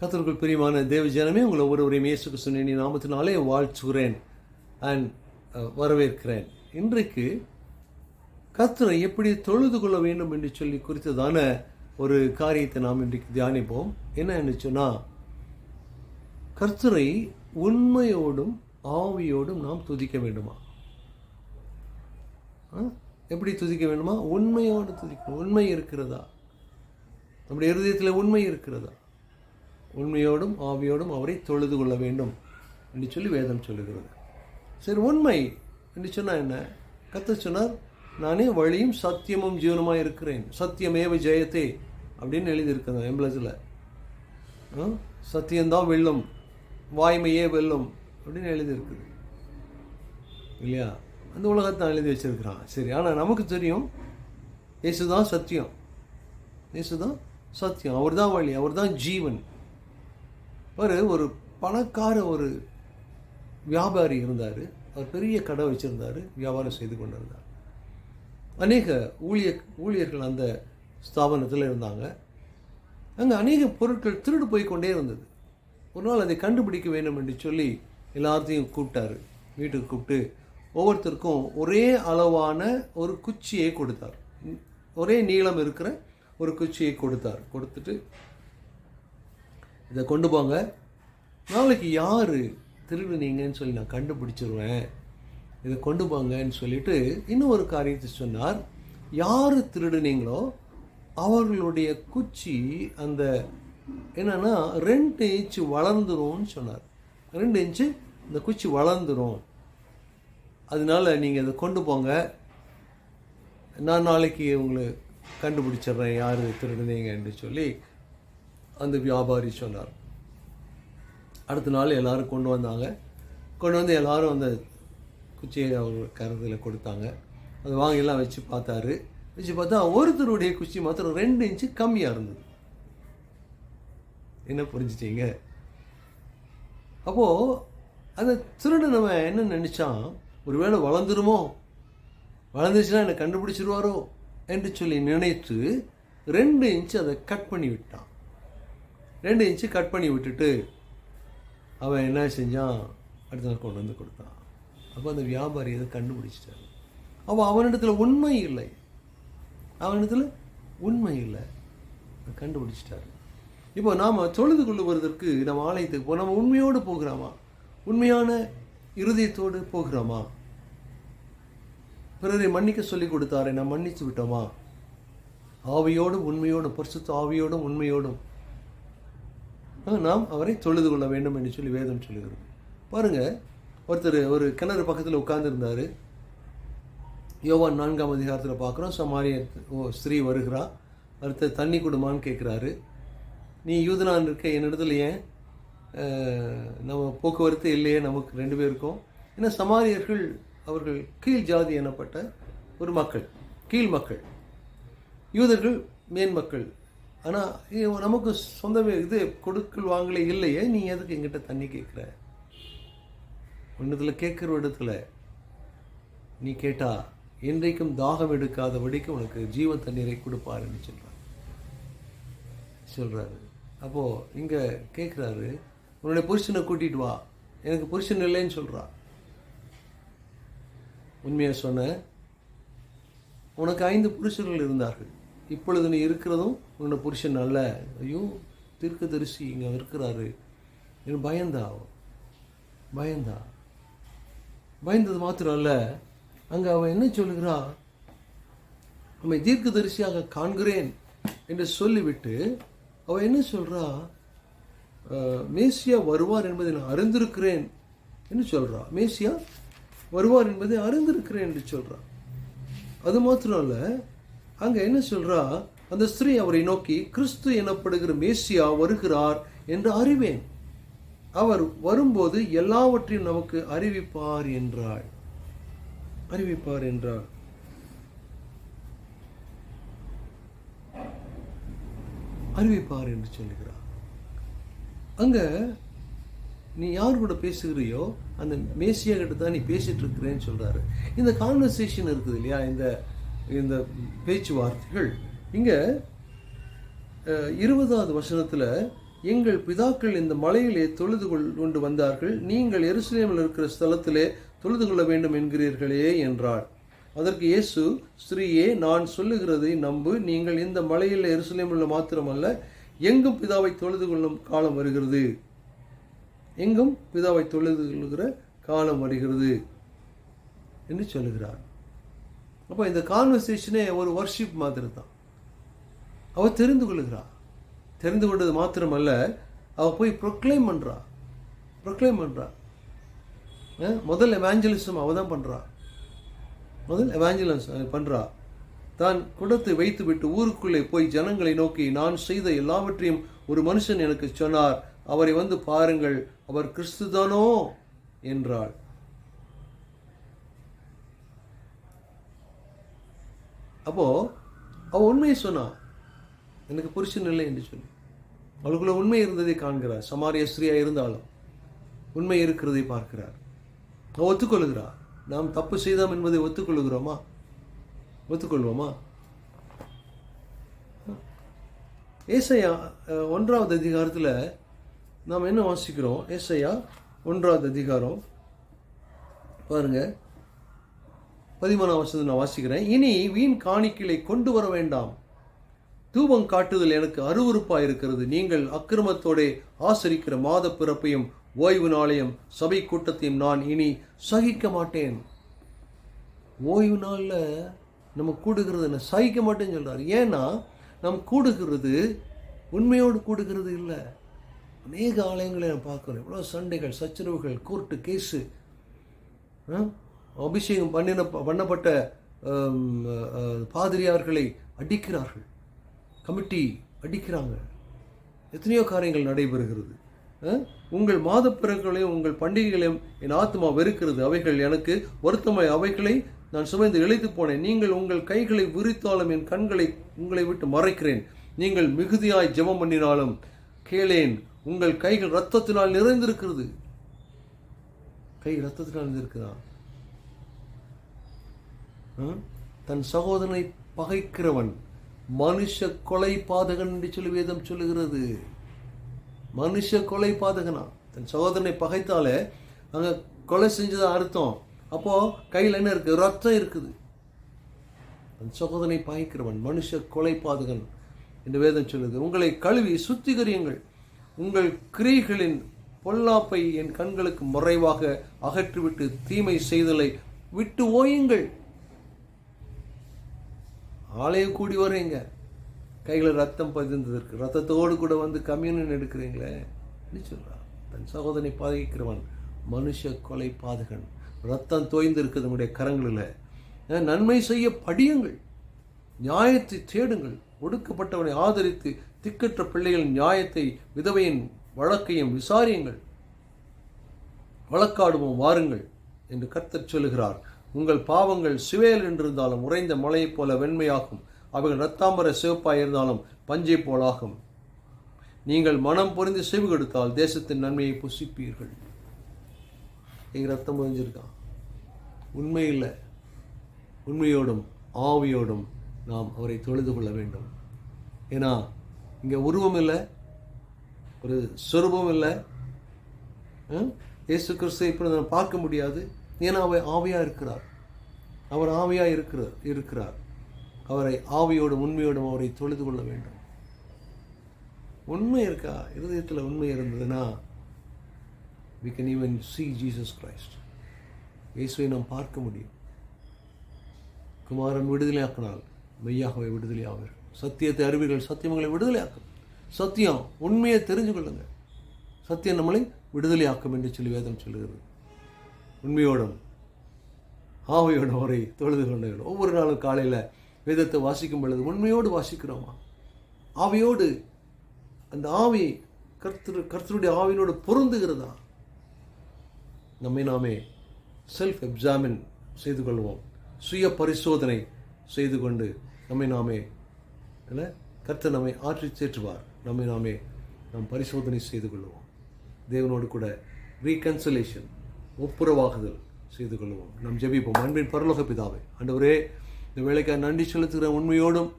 கத்தருக்குள் பிரியமான தேவ ஜனமே உங்களை ஒவ்வொருவரையும் இயேசு கிருஷ்ணன் நாமத்தினாலே வாழ்த்துகிறேன் அண்ட் வரவேற்கிறேன். இன்றைக்கு கத்தரை எப்படி தொழுது கொள்ள வேண்டும் என்று சொல்லி குறித்ததான ஒரு காரியத்தை நாம் இன்றைக்கு தியானிப்போம். என்ன என்று சொன்னால் கர்த்தரை உண்மையோடும் ஆவியோடும் நாம் துதிக்க வேண்டுமா? ஆ? எப்படி துதிக்க வேண்டுமா? உண்மையோடு துதிக்கணும். உண்மை இருக்கிறதா? நம்முடைய இருதயத்தில் உண்மை இருக்கிறதா? உண்மையோடும் ஆவியோடும் அவரை தொழுது கொள்ள வேண்டும் என்று சொல்லி வேதம் சொல்லுகிறது. சரி உண்மை என்று சொன்னால் என்ன? கத்த சொன்னார் நானே வழியும் சத்தியமும் ஜீவனமாக இருக்கிறேன். சத்தியமேவ ஜெயத்தே அப்படின்னு எழுதியிருக்கிறேன் எம்பளஸில் சத்தியம்தான் வெல்லும் வாய்மையே வெல்லும் அப்படின்னு எழுதியிருக்குது. இல்லையா? அந்த உலகத்தை நான் எழுதி வச்சிருக்கிறான். சரி ஆனால் நமக்கு தெரியும் இயேசுதான் சத்தியம். இயேசுதான் சத்தியம். அவர் தான் வழி அவர் தான் ஜீவன். ஒரு ஒரு பணக்கார ஒரு வியாபாரி இருந்தார். அவர் பெரிய கடை வச்சுருந்தார். வியாபாரம் செய்து கொண்டிருந்தார். அநேக ஊழிய ஊழியர்கள் அந்த ஸ்தாபனத்தில் இருந்தாங்க. அங்கே அநேக பொருட்கள் திருடு போய் கொண்டே இருந்தது. ஒரு நாள் அதை கண்டுபிடிக்க வேண்டும் என்று சொல்லி எல்லாத்தையும் கூப்பிட்டாரு. வீட்டுக்கு கூப்பிட்டு ஒவ்வொருத்தருக்கும் ஒரே அளவான ஒரு குச்சியை கொடுத்தார். ஒரே நீளம் இருக்கிற ஒரு குச்சியை கொடுத்தார். கொடுத்துட்டு இதை கொண்டு போங்க. நாளைக்கு யார் திருடுனீங்கன்னு சொல்லி நான் கண்டுபிடிச்சிருவேன். இதை கொண்டு போங்கன்னு சொல்லிட்டு இன்னும் ஒரு காரியத்தை சொன்னார். யார் திருடுனீங்களோ அவர்களுடைய குச்சி அந்த என்னன்னா ரெண்டு இன்ச்சு வளர்ந்துரும்னு சொன்னார். ரெண்டு இன்ச்சு இந்த குச்சி வளர்ந்துரும். அதனால நீங்கள் இதை கொண்டு போங்க. நான் நாளைக்கு உங்களை கண்டுபிடிச்சிடுறேன் யார் திருடுனீங்கன்னு சொல்லி அந்த வியாபாரி சொன்னார். அடுத்த நாள் எல்லாரும் கொண்டு வந்தாங்க. கொண்டு வந்து எல்லோரும் அந்த குச்சியை அவர் கருதில் கொடுத்தாங்க. அது வாங்கி எல்லாம் வச்சு பார்த்தாரு. வச்சு பார்த்தா ஒருத்தருடைய குச்சி மாத்திரம் ரெண்டு இன்ச்சு கம்மியாக இருந்தது. என்ன புரிஞ்சிட்டீங்க? அப்போது அந்த திருடனவன் என்ன நினச்சான்? ஒருவேளை வளர்ந்துருமோ? வளர்ந்துச்சுன்னா என்னை கண்டுபிடிச்சிருவாரோ? என்று சொல்லி நினைத்து ரெண்டு இன்ச்சு அதை கட் பண்ணி விட்டான். ரெண்டு இன்ச்சு கட் பண்ணி விட்டுட்டு அவன் என்ன செஞ்சான்? அடுத்த நாள் கொண்டு வந்து கொடுத்தான். அப்போ அந்த வியாபாரி எதை கண்டுபிடிச்சிட்டாரு. அப்போ அவனிடத்தில் உண்மை இல்லை. அவனிடத்தில் உண்மை இல்லை. கண்டுபிடிச்சிட்டாரு. இப்போ நாம் தொழுது கொள்ளுவதற்கு நம்ம ஆலயத்துக்கு போ நம்ம உண்மையோடு போகிறோமா? உண்மையான இருதயத்தோடு போகிறோமா? பிறரை மன்னிக்க சொல்லி கொடுத்தாரே நாம் மன்னித்து விட்டோமா? ஆவியோடும் உண்மையோடும் பரிசுத்த ஆவியோடும் உண்மையோடும் நாம் அவரை தொழுது கொள்ள வேண்டும் என்று சொல்லி வேதம் சொல்லுகிறது. பாருங்கள் ஒருத்தர் ஒரு கிணறு பக்கத்தில் உட்கார்ந்துருந்தார். யோவான் நான்காம் அதிகாரத்தில் பார்க்குறோம் சமாரிய ஓ ஸ்திரீ வருகிறா. அடுத்த தண்ணி கொடுமான்னு கேட்குறாரு. நீ யூதனான் இருக்க என்னிடத்துல ஏன் நம்ம போக்குவரத்து இல்லையே நமக்கு ரெண்டு பேருக்கும். ஏன்னா சமாரியர்கள் அவர்கள் கீழ் ஜாதி எனப்பட்ட ஒரு மக்கள் கீழ் மக்கள். யூதர்கள் மேன் மக்கள். ஆனால் நமக்கு சொந்த இது கொடுக்கல் வாங்கலே இல்லையே நீ எதுக்கு எங்கிட்ட தண்ணி கேட்குற? ஒன்றத்தில் கேட்குற இடத்துல நீ கேட்டா என்றைக்கும் தாகம் எடுக்காதபடிக்கு உனக்கு ஜீவ தண்ணீரை கொடுப்பாருன்னு சொல்கிறார் சொல்கிறாரு அப்போது இங்கே கேட்குறாரு உன்னுடைய புருஷனை கூட்டிட்டு வா. எனக்கு புருஷன் இல்லைன்னு சொல்கிறா உண்மையாக சொன்ன உனக்கு ஐந்து புருஷர்கள் இருந்தார்கள். இப்பொழுது நீ இருக்கிறதும் உன்னோட புருஷன் அல்ல. ஐயோ தீர்க்க தரிசி இங்கே இருக்கிறாரு. என்று பயந்தா? பயந்தா. பயந்தது மாத்திரம் அல்ல. அங்கே அவன் என்ன சொல்லுகிறா? நம்மை தீர்க்கதரிசியாக காண்கிறேன் என்று சொல்லிவிட்டு அவன் என்ன சொல்றா? மேசியா வருவார் என்பதை நான் அறிந்திருக்கிறேன் என்று சொல்கிறா மேசியா வருவார் என்பதை அறிந்திருக்கிறேன் என்று சொல்றா. அது மாத்திரம் அல்ல அங்க என்ன சொல்றா? அந்த ஸ்திரீ அவரை நோக்கி கிறிஸ்து எனப்படுகிற மேசியா வருகிறார் என்று அறிவேன். அவர் வரும்போது எல்லாவற்றையும் நமக்கு அறிவிப்பார் என்றாள். அறிவிப்பார் என்றாள். அறிவிப்பார் என்று சொல்லுகிறார் அங்க நீ யார் கூட பேசுகிறியோ அந்த மேசியா கிட்ட தான் நீ பேசிட்டு இருக்கிறேன்னு சொல்றாரு. இந்த கான்வர்சேஷன் இருக்குது இல்லையா? இந்த இந்த பேச்சுவார்த்தைகள். இங்கே இருபதாவது வசனத்தில் எங்கள் பிதாக்கள் இந்த மலையிலே தொழுது கொள்- கொண்டு வந்தார்கள். நீங்கள் எருசலேமில் இருக்கிற ஸ்தலத்திலே தொழுது கொள்ள வேண்டும் என்கிறீர்களே என்றார். அதற்கு இயேசு ஸ்ரீயே நான் சொல்லுகிறதை நம்பு. நீங்கள் இந்த மலையில் எருசலேமில் மாத்திரமல்ல எங்கும் பிதாவை தொழுது கொள்ளும் காலம் வருகிறது. எங்கும் பிதாவை தொழுது கொள்கிற காலம் வருகிறது என்று சொல்லுகிறார். அப்போ இந்த கான்வர்சேஷனே ஒரு ஒர்ஷிப் மாதிரி தான் அவள் தெரிந்து கொள்கிறாள் தெரிந்து கொண்டது மாத்திரமல்ல அவள் போய் ப்ரொக்ளைம் பண்ணுறா ப்ரொக்ளைம் பண்ணுறா முதல் எவாஞ்சலிசம் அவள் தான் பண்ணுறா முதல் எவாஞ்சலிசம் பண்ணுறா தான் குடத்தை வைத்துவிட்டு ஊருக்குள்ளே போய் ஜனங்களை நோக்கி நான் செய்த எல்லாவற்றையும் ஒரு மனுஷன் எனக்கு சொன்னார். அவரை வந்து பாருங்கள். அவர் கிறிஸ்துதானோ? என்றாள். அப்போது அவள் உண்மையை சொன்னா எனக்கு புருஷன் இல்லை என்று சொல்லி. அவளுக்குள்ள உண்மை இருந்ததை காண்கிறார். சமாரிய ஸ்திரியாக இருந்தாலும் உண்மை இருக்கிறதை பார்க்கிறார். அவள் ஒத்துக்கொள்கிறார் நாம் தப்பு செய்தோம் என்பதை ஒத்துக்கொள்கிறோமா ஒத்துக்கொள்வோமா? ஏசையா ஒன்றாவது அதிகாரத்தில் நாம் என்ன வாசிக்கிறோம்? ஏசையா ஒன்றாவது அதிகாரம். பாருங்கள் பதிமூணாம் வருஷத்தை நான் வாசிக்கிறேன். இனி வீண் காணிக்கைகளை கொண்டு வர வேண்டாம். தூபம் காட்டுதல் எனக்கு அருவறுப்பாக இருக்கிறது. நீங்கள் அக்கிரமத்தோட ஆசரிக்கிற மாத பிறப்பையும் ஓய்வு நாளையும் சபை கூட்டத்தையும் நான் இனி சகிக்க மாட்டேன். ஓய்வு நாளில் நம்ம கூடுகிறது என்ன? சகிக்க மாட்டேன்னு சொல்கிறார் ஏன்னா நம் கூடுகிறது உண்மையோடு கூடுகிறது இல்லை. அநேக ஆலயங்களை நான் பார்க்குறேன். எவ்வளோ சண்டைகள் சச்சரவுகள் கோர்ட்டு கேஸு அபிஷேகம் பண்ணின பண்ணப்பட்ட பாதிரியார்களை அடிக்கிறார்கள். கமிட்டி அடிக்கிறாங்க. எத்தனையோ காரியங்கள் நடைபெறுகிறது. உங்கள் மாதப்பிறங்களையும் உங்கள் பண்டிகைகளையும் என் ஆத்மா வெறுக்கிறது. அவைகள் எனக்கு வருத்தமாய் அவைகளை நான் சுமைந்து இழைத்து போனேன். நீங்கள் உங்கள் கைகளை விரித்தாலும் என் கண்களை உங்களை விட்டு மறைக்கிறேன். நீங்கள் மிகுதியாய் ஜெபம் பண்ணினாலும் கேளேன் உங்கள் கைகள் ரத்தத்தினால் நிறைந்திருக்கிறது. கை ரத்தத்தினால் நிறைந்திருக்குதான் தன் சகோதரனை பகைக்கிறவன் மனுஷ கொலை பாதகன் என்று சொல்லி வேதம் சொல்லுகிறது. மனுஷ கொலை பாதகனா? தன் சகோதரனை பகைத்தாலே அங்கே கொலை செஞ்சதான் அர்த்தம்? அப்போது கையில் என்ன இருக்குது ரத்தம் இருக்குது. தன் சகோதரனை பகைக்கிறவன் மனுஷ கொலை பாதகன் என்று வேதம் சொல்லுது உங்களை கழுவி சுத்திகரியுங்கள். உங்கள் கிரியைகளின் பொல்லாப்பை என் கண்களுக்கு மறைவாக அகற்றிவிட்டு தீமை செய்தலை விட்டு ஓயுங்கள். ஆலயம் கூடி வர்றீங்க. கையில் ரத்தம் பதிந்ததற்கு ரத்தத்தோடு கூட வந்து கம்யூனியன் எடுக்கிறீங்களே என்ன சொல்கிறான் தன் சகோதரனை பாதிக்கிறவன் மனுஷ கொலை பாதகன். ரத்தம் தோய்ந்து இருக்குது நம்முடைய கரங்களில். நன்மை செய்ய படியுங்கள். நியாயத்தை தேடுங்கள். ஒடுக்கப்பட்டவனை ஆதரித்து திக்கற்ற பிள்ளைகள் நியாயத்தை விதவையின் வழக்கையும் விசாரியுங்கள். வழக்காடுவோம் வாருங்கள் என்று கர்த்தர் சொல்லுகிறார். உங்கள் பாவங்கள் சிவேல் என்றிருந்தாலும் உறைந்த மலையைப் போல வெண்மையாகும். அவைகள் ரத்தாம்பர சிவப்பாயிருந்தாலும் பஞ்சை போலாகும். நீங்கள் மனம் பொறிந்து செவி கொடுத்தால் தேசத்தின் நன்மையை புசிப்பீர்கள். எங்க ரத்தம் புரிஞ்சிருக்கான் உண்மையில் உண்மையோடும் ஆவியோடும் நாம் அவரை தொழுது கொள்ள வேண்டும். ஏன்னா இங்கே உருவம் இல்லை ஒரு சொரூபம் இல்லை. இயேசு கிறிஸ்துவை இப்படி நம்ம பார்க்க முடியாது. ஏன்னா அவர் ஆவியாக இருக்கிறார்? அவர் ஆவியாக இருக்கிறார் இருக்கிறார். அவரை ஆவியோடும் உண்மையோடும் அவரை தொழுது கொள்ள வேண்டும். உண்மை இருக்கா? இருதயத்தில் உண்மை இருந்ததுன்னா we can even see Jesus Christ இயேசுவை நாம் பார்க்க முடியும். குமாரன் விடுதலையாக்கினால் மெய்யாகவே விடுதலையாவர். சத்தியத்தை அறிவீர்கள் சத்தியங்களை விடுதலையாக்கும். சத்தியம் உண்மையை தெரிஞ்சு கொள்ளுங்க சத்தியம் நம்மளை விடுதலை ஆக்கும் என்று சொல்லி வேதம் சொல்லுகிறது. உண்மையோடும் ஆவையோடும் அவரை தொழுது கொண்டு ஒவ்வொரு நாளும் காலையில் வேதத்தை வாசிக்கும் பொழுது உண்மையோடு வாசிக்கிறோமா? ஆவியோடு அந்த ஆவி கர்த்தர் கர்த்தருடைய ஆவியினோடு பொருந்துகிறதா? நம்மை நாமே செல்ஃப் எக்ஸாமின் செய்து கொள்வோம். சுய பரிசோதனை செய்து கொண்டு நம்மை நாமே இல்லை? கர்த்தர் நம்மை ஆற்றி சேற்றுவார். நம்மை நாமே நாம் பரிசோதனை செய்து கொள்வோம். தேவனோடு கூட ரீகன்சலேஷன் ஒப்புரவாகுதல் செய்து கொள்வோம் நாம் ஜெபிப்போம். அன்பின் பரலோக பிதாவை ஆண்டவரே இந்த வேலைக்காக நன்றி செலுத்துகிற உண்மையோடும்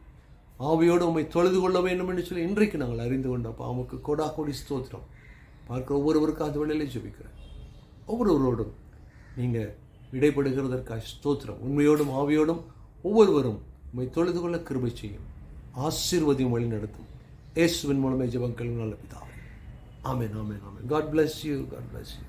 ஆவியோடு உண்மை தொழுது கொள்ள வேண்டும் என்று சொல்லி இன்றைக்கு நாங்கள் அறிந்து கொண்டோம் அவனுக்கு கொடா கொடி ஸ்தோத்திரம். பார்க்க ஒவ்வொருவருக்கும் அந்த வேலையிலே ஜெபிக்கிறேன். ஒவ்வொருவரோடும் நீங்கள் இடைப்படுகிறதற்காக ஸ்தோத்திரம். உண்மையோடும் ஆவியோடும் ஒவ்வொருவரும் உண்மை தொழுது கொள்ள கிருபை செய்யும். ஆசீர்வதியும் வழி நடத்தும். ஏசுவின் மூலமே ஜெபங்கள் நல்ல பிதாவை. ஆமேன் ஆமேன் ஆமேன். God bless you God bless you